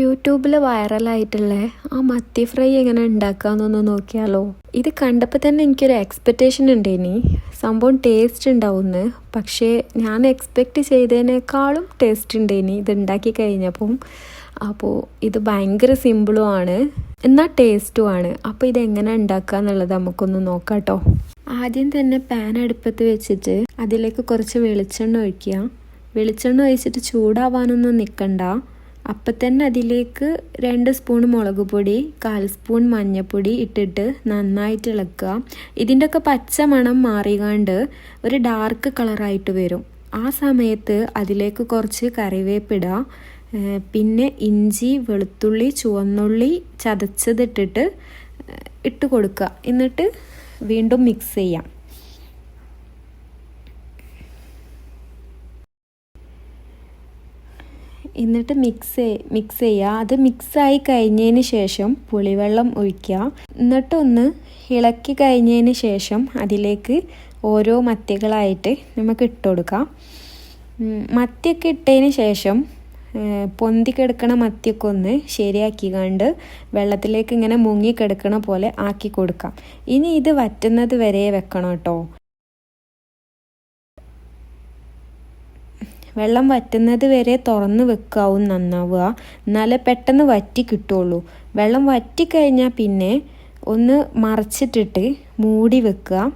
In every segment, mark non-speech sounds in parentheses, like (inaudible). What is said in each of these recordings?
യൂട്യൂബിൽ വൈറലായിട്ടുള്ള ആ മത്തി ഫ്രൈ എങ്ങനെ ഉണ്ടാക്കാമെന്നൊന്ന് നോക്കിയാലോ. ഇത് കണ്ടപ്പോൾ തന്നെ എനിക്കൊരു എക്സ്പെക്റ്റേഷൻ ഉണ്ട് ഇനി സംഭവം ടേസ്റ്റ് ഉണ്ടാവുമെന്ന് പക്ഷേ ഞാൻ എക്സ്പെക്റ്റ് ചെയ്തതിനേക്കാളും ടേസ്റ്റ് ഉണ്ട് ഇനി ഇത് ഉണ്ടാക്കി കഴിഞ്ഞപ്പം. അപ്പോൾ ഇത് ഭയങ്കര സിമ്പിളും ആണ്. എന്നാൽ ടേസ്റ്റും ആണ്. അപ്പോൾ ഇതെങ്ങനെ ഉണ്ടാക്കുക എന്നുള്ളത് നമുക്കൊന്ന് നോക്കാം കേട്ടോ ആദ്യം തന്നെ പാൻ അടുപ്പത്ത് വെച്ചിട്ട് അതിലേക്ക് കുറച്ച് വെളിച്ചെണ്ണ ഒഴിക്കുക. വെളിച്ചെണ്ണ ഒഴിച്ചിട്ട് ചൂടാവാനൊന്നും നിൽക്കണ്ട അപ്പം തന്നെ അതിലേക്ക് രണ്ട് സ്പൂൺ മുളക് പൊടി കാൽ സ്പൂൺ മഞ്ഞൾപ്പൊടി ഇട്ടിട്ട് നന്നായിട്ട് ഇളക്കുക. ഇതിന്റെ ഒക്കെ പച്ച മണം മാറികാണ്ട് ഒരു ഡാർക്ക് കളറായിട്ട് വരും. ആ സമയത്ത് അതിലേക്ക് കുറച്ച് കറിവേപ്പിടുക പിന്നെ ഇഞ്ചി വെളുത്തുള്ളി ചുവന്നുള്ളി ചതച്ചതിട്ടിട്ട് ഇട്ട് കൊടുക്കുക. എന്നിട്ട് വീണ്ടും മിക്സ് ചെയ്യാം. എന്നിട്ട് മിക്സ് മിക്സ് ചെയ്യുക അത് മിക്സായി കഴിഞ്ഞതിന് ശേഷം പുളിവെള്ളം ഒഴിക്കുക. എന്നിട്ടൊന്ന് ഇളക്കി കഴിഞ്ഞതിന് ശേഷം അതിലേക്ക് ഓരോ മത്തികളായിട്ട് നമുക്ക് ഇട്ട് കൊടുക്കാം. മത്തിയൊക്കെ ഇട്ടതിന് ശേഷം പൊന്തി കിടക്കണ മത്തിയൊക്കെ ഒന്ന് ശരിയാക്കി കണ്ട് വെള്ളത്തിലേക്ക് ഇങ്ങനെ മുങ്ങി കിടക്കണ പോലെ ആക്കി കൊടുക്കാം. ഇനി ഇത് വറ്റുന്നത് വരെ വെക്കണം കേട്ടോ. വെള്ളം വറ്റുന്നത് വരെ തുറന്ന് വെക്കാവും നന്നാവുക. എന്നാലേ പെട്ടെന്ന് വറ്റി കിട്ടുള്ളൂ. വെള്ളം വറ്റിക്കഴിഞ്ഞാൽ പിന്നെ ഒന്ന് മറച്ചിട്ടിട്ട് മൂടി വെക്കുക.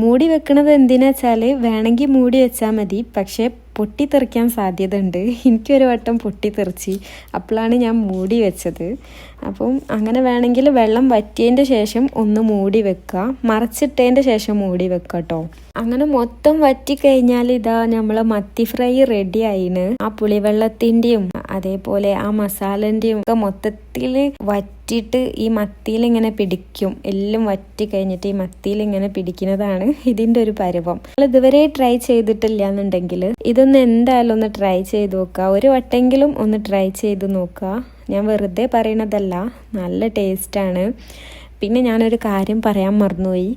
മൂടി വെക്കണത് എന്തിനാ വെച്ചാൽ വേണമെങ്കിൽ മൂടി വെച്ചാൽ മതി. പക്ഷേ പൊട്ടിത്തെറിക്കാൻ സാധ്യത ഉണ്ട് എനിക്കൊരു വട്ടം പൊട്ടിത്തെറിച്ച് അപ്പോഴാണ് ഞാൻ മൂടി വെച്ചത്. അപ്പം അങ്ങനെ വേണമെങ്കിൽ വെള്ളം വറ്റിയതിന്റെ ശേഷം ഒന്ന് മൂടി വെക്കുക. മറച്ചിട്ടതിന്റെ ശേഷം മൂടി വെക്കുക കേട്ടോ. അങ്ങനെ മൊത്തം വറ്റിക്കഴിഞ്ഞാൽ ഇതാ നമ്മളെ മത്തി ഫ്രൈ റെഡി ആയിന്. ആ പുളിവെള്ളത്തിന്റെയും അതേപോലെ ആ മസാലന്റെയും ഒക്കെ മൊത്തത്തിൽ വറ്റിട്ട് ഈ മത്തിയിൽ ഇങ്ങനെ പിടിക്കും. എല്ലാം വറ്റി കഴിഞ്ഞിട്ട് ഈ മത്തിയിൽ ഇങ്ങനെ പിടിക്കുന്നതാണ് (laughs) ഇതിന്റെ ഒരു പരുവം. നമ്മൾ ഇതുവരെ ട്രൈ ചെയ്തിട്ടില്ല എന്നുണ്ടെങ്കിൽ ഇതൊന്ന് എന്തായാലും ഒന്ന് ട്രൈ ചെയ്ത് നോക്കുക. ഒരു വട്ടെങ്കിലും ഒന്ന് ട്രൈ ചെയ്ത് നോക്കുക. ഞാൻ വെറുതെ പറയണതല്ല നല്ല ടേസ്റ്റാണ് പിന്നെ ഞാനൊരു കാര്യം പറയാൻ മറന്നുപോയി.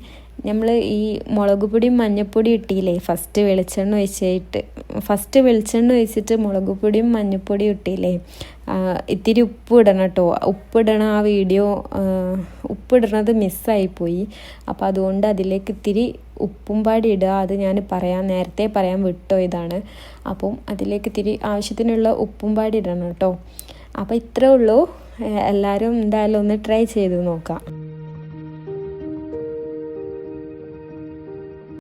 നമ്മൾ ഈ മുളക് പൊടിയും മഞ്ഞൾപ്പൊടിയും ഇട്ടില്ലേ? ഫസ്റ്റ് വെളിച്ചെണ്ണ ഒഴിച്ചിട്ട് ഫസ്റ്റ് വെളിച്ചെണ്ണ ഒഴിച്ചിട്ട് മുളക് പൊടിയും മഞ്ഞൾപ്പൊടിയും ഇട്ടില്ലേ ഇത്തിരി ഉപ്പ് ഇടണം കേട്ടോ. ഉപ്പിടണ ആ വീഡിയോ ഉപ്പിടണത് മിസ്സായിപ്പോയി അപ്പോൾ അതുകൊണ്ട് അതിലേക്ക് ഇത്തിരി ഉപ്പും പാടി ഇടുക. അത് ഞാൻ പറയാൻ നേരത്തെ പറയാൻ വിട്ടോ ഇതാണ്. അപ്പം അതിലേക്ക് ഇത്തിരി ആവശ്യത്തിനുള്ള ഉപ്പും പാടി ഇടണം കേട്ടോ. അപ്പോൾ ഇത്രേ ഉള്ളൂ. എല്ലാവരും എന്തായാലും ഒന്ന് ട്രൈ ചെയ്ത് നോക്കാം.